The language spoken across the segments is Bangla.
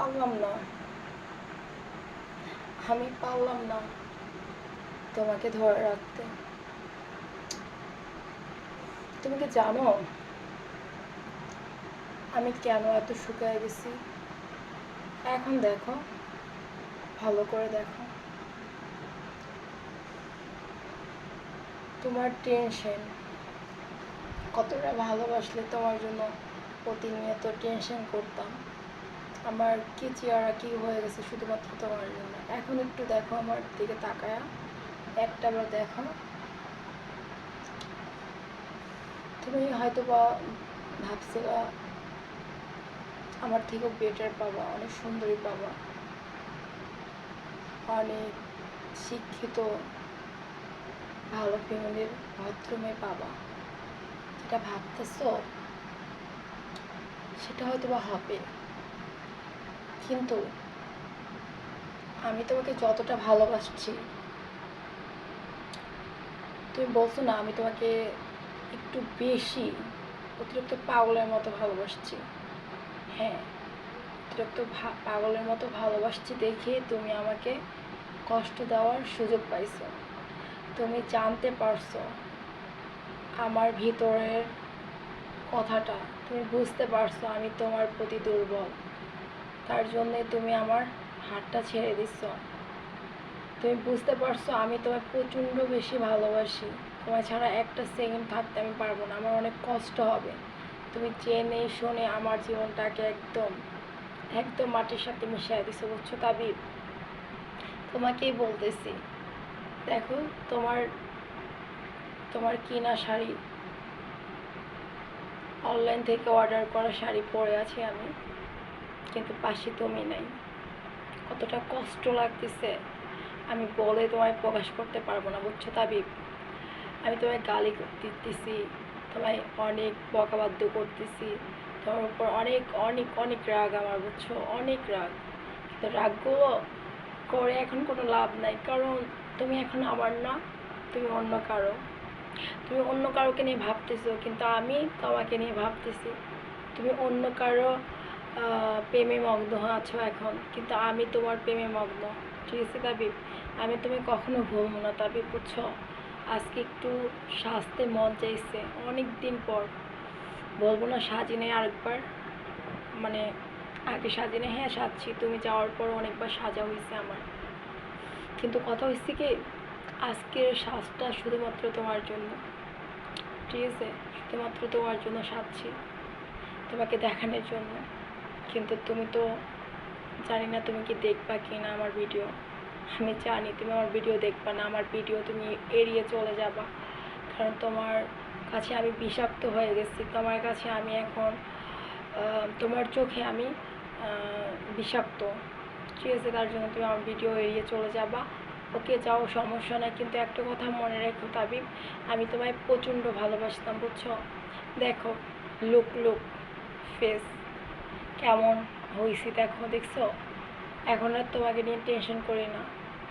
পারলাম না। আমি পারলাম না তোমাকে ধরে রাখতে। তুমি কি জানো আমি কেন এত শুকিয়ে গেছি? এখন দেখো, ভালো করে দেখো। তোমার টেনশন কতটা ভালোবাসলে তোমার জন্য প্রতিনিয়ত টেনশন করতাম। আমার কি চেহারা কি হয়ে গেছে শুধুমাত্র তোমার জন্য। এখন একটু দেখো আমার দিকে তাকায়া। একটা বার দেখো। তুমি হয়তো বা ভাবছিলা আমার থেকেও বেটার পাবা, অনেক সুন্দরী পাবা। অনেক শিক্ষিত, ভালো ফ্যামিলির মেয়ে পাবা। যেটা ভাবতেছো, সেটা হয়তো বা হবে। কিন্তু আমি তোমাকে যতটা ভালোবাসছি, তুমি বলছো না, আমি তোমাকে একটু বেশি অতিরিক্ত পাগলের মতো ভালোবাসছি। হ্যাঁ অতিরিক্ত পাগলের মতো ভালোবাসছি দেখে তুমি আমাকে কষ্ট দেওয়ার সুযোগ পাইছো। তুমি জানতে পারছ আমার ভিতরের কথাটা, তুমি বুঝতে পারছ আমি তোমার প্রতি দুর্বল। তার জন্যে তুমি আমার হাতটা ছেড়ে দিচ্ছ। তুমি বুঝতে পারছ আমি তোমায় প্রচণ্ড বেশি ভালোবাসি। তোমায় ছাড়া একটা সেকেন্ড থাকতে আমি পারব না, আমার অনেক কষ্ট হবে। তুমি চেনে শুনে আমার জীবনটাকে একদম একদম মাটির সাথে মিশিয়ে দিছো, বুঝছ তাবিব? তোমাকেই বলতেছি, দেখো তোমার তোমার কিনা শাড়ি অনলাইন থেকে অর্ডার করা শাড়ি পরে আছি আমি। কিন্তু পাশে তুমি নাই। কতটা কষ্ট লাগতেছে। আমি বলে তোমায় প্রকাশ করতে পারব না, বুঝছ তাবিব? আমি তোমায় গালি দিতেছি, তোমায় অনেক বকাবাদ্য করতেছি। তোমার উপর অনেক অনেক অনেক রাগ আমার, বুঝছ? অনেক রাগ। কিন্তু রাগগুলো করে এখন কোনো লাভ নাই, কারণ তুমি এখন আমার না, তুমি অন্য কারও। তুমি অন্য কারোকে নিয়ে ভাবতেছো, কিন্তু আমি তোমাকে নিয়ে ভাবতেছি। তুমি অন্য কারও প্রেমে মগ্ন আছো এখন, কিন্তু আমি তোমার প্রেমে মগ্ন। ঠিক আছে তাবিব? আমি তুমি কখনো ভুলবো না তাবিব, বুঝছ? আজকে একটু সাজতে মন চাইছে অনেক দিন পর। বলব না সাজিনে আরেকবার মানে আগে সাজিনে হ্যাঁ সাজছি। তুমি যাওয়ার পর অনেকবার সাজা হয়েছে আমার। কিন্তু কথা হচ্ছে কি, আজকের সাজটা শুধুমাত্র তোমার জন্য। ঠিক আছে? শুধুমাত্র তোমার জন্য সাজছি, তোমাকে দেখানোর জন্য। কিন্তু তুমি তো জানি না তুমি কি দেখবা কি না আমার ভিডিও আমি জানি তুমি আমার ভিডিও দেখবা না, আমার ভিডিও তুমি এড়িয়ে চলে যাবা। কারণ তোমার কাছে আমি বিষাক্ত হয়ে গেছি। তোমার কাছে আমি এখন তোমার চোখে আমি বিষাক্ত। ঠিক আছে, তার জন্য তুমি আমার ভিডিও এড়িয়ে চলে যাবা। ওকে, যাও, সমস্যা নাই। কিন্তু একটা কথা মনে রেখো তাবিব, আমি তোমায় প্রচণ্ড ভালোবাসতাম, বুঝছ? দেখো লুক লুক ফেস কেমন হয়েছি দেখো, দেখছ? এখন আর তোমাকে নিয়ে টেনশন করি না।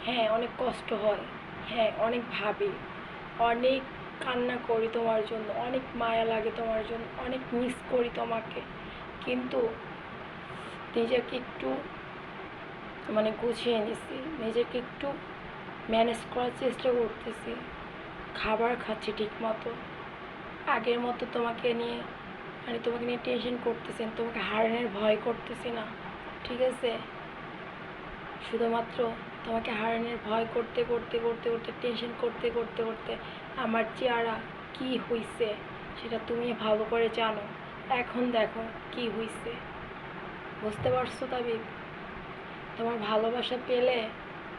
হ্যাঁ অনেক কষ্ট হয়। হ্যাঁ অনেক ভাবি। অনেক কান্না করি তোমার জন্য। অনেক মায়া লাগে তোমার জন্য। অনেক মিস করি তোমাকে। কিন্তু নিজেকে একটু মানে গুছিয়ে নিছি। নিজেকে একটু ম্যানেজ করার চেষ্টা করতেছি। খাবার খাচ্ছি ঠিক মতো আগের মতো তোমাকে নিয়ে মানে তোমাকে নিয়ে টেনশন করতেছেন তোমাকে হারানোর ভয় করতেছি না, ঠিক আছে? শুধুমাত্র তোমাকে হারানোর ভয় করতে করতে করতে করতে টেনশন করতে করতে করতে আমার চেহারা কি হইছে সেটা তুমি ভালো করে জানো। এখন দেখো কি হইছে। বুঝতে পারছ তাবিব? তোমার ভালোবাসা পেলে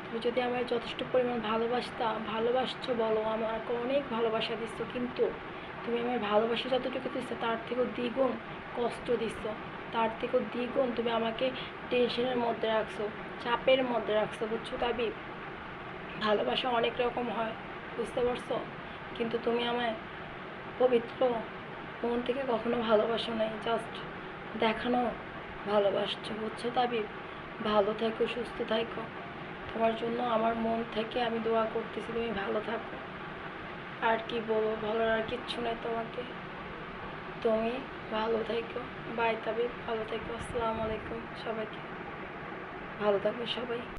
তুমি যদি আমায় যথেষ্ট পরিমাণ ভালোবাসতা, ভালোবাসছো বলো, আমাকে অনেক ভালোবাসা দিচ্ছ কিন্তু তুমি আমার ভালোবাসা যতটুকু দিচ্ছ তার থেকেও দ্বিগুণ কষ্ট দিচ্ছ তার থেকেও দ্বিগুণ তুমি আমাকে টেনশনের মধ্যে রাখছো, চাপের মধ্যে রাখছো, বুঝছ তাবিব ভালোবাসা অনেক রকম হয়, বুঝতে পারছ? কিন্তু তুমি আমায় পবিত্র মন থেকে কখনো ভালোবাসো নাই জাস্ট দেখানো ভালোবাসছো, বুঝছ তাবিব ভালো থেকো, সুস্থ থেকো। তোমার জন্য আমার মন থেকে আমি দোয়া করতেছি, তুমি ভালো থাকো। আর কি বলব, ভালো আর কিচ্ছু নেই তোমাকে। তুমি ভালো থেকো বাই তাবি ভালো থেকো আসসালামু আলাইকুম সবাইকে। ভালো থাকবে সবাই।